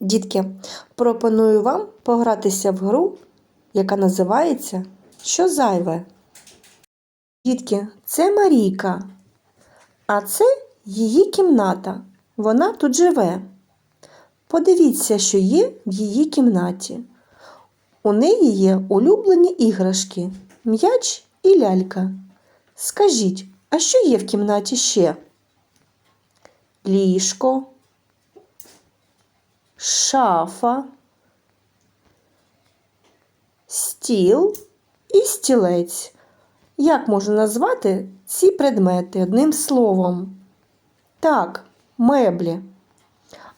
Дітки, пропоную вам погратися в гру, яка називається Що зайве? Дітки, це Марійка, а це її кімната. Вона тут живе. Подивіться, що є в її кімнаті. У неї є улюблені іграшки, м'яч і лялька. Скажіть, а що є в кімнаті ще? Ліжко, шафа, стіл і стілець. Як можна назвати ці предмети одним словом? Так, меблі.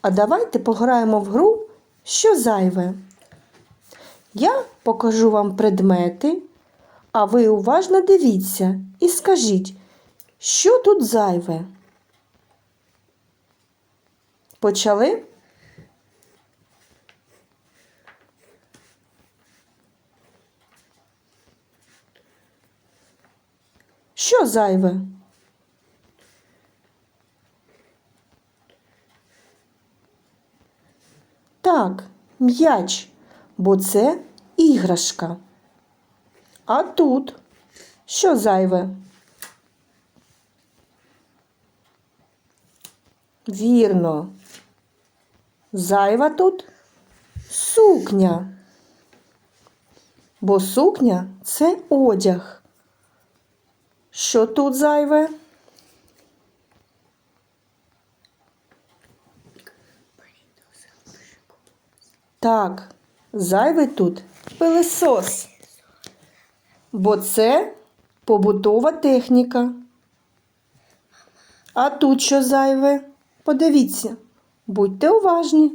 А давайте пограємо в гру, що зайве. Я покажу вам предмети, а ви уважно дивіться і скажіть, що тут зайве. Почали? Що зайве? Так, м'яч, бо це іграшка. А тут що зайве? Вірно. Зайва тут сукня. Бо сукня це одяг. Що тут зайве? Так, зайвий тут пилисос. Бо це побутова техніка. А тут що зайве? Подивіться, будьте уважні.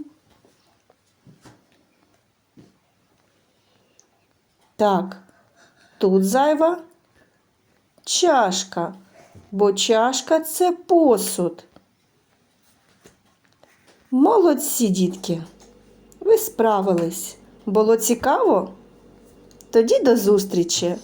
Так, тут зайва чашка, бо чашка це посуд. Молодці, дітки, ви справились. Було цікаво? Тоді до зустрічі!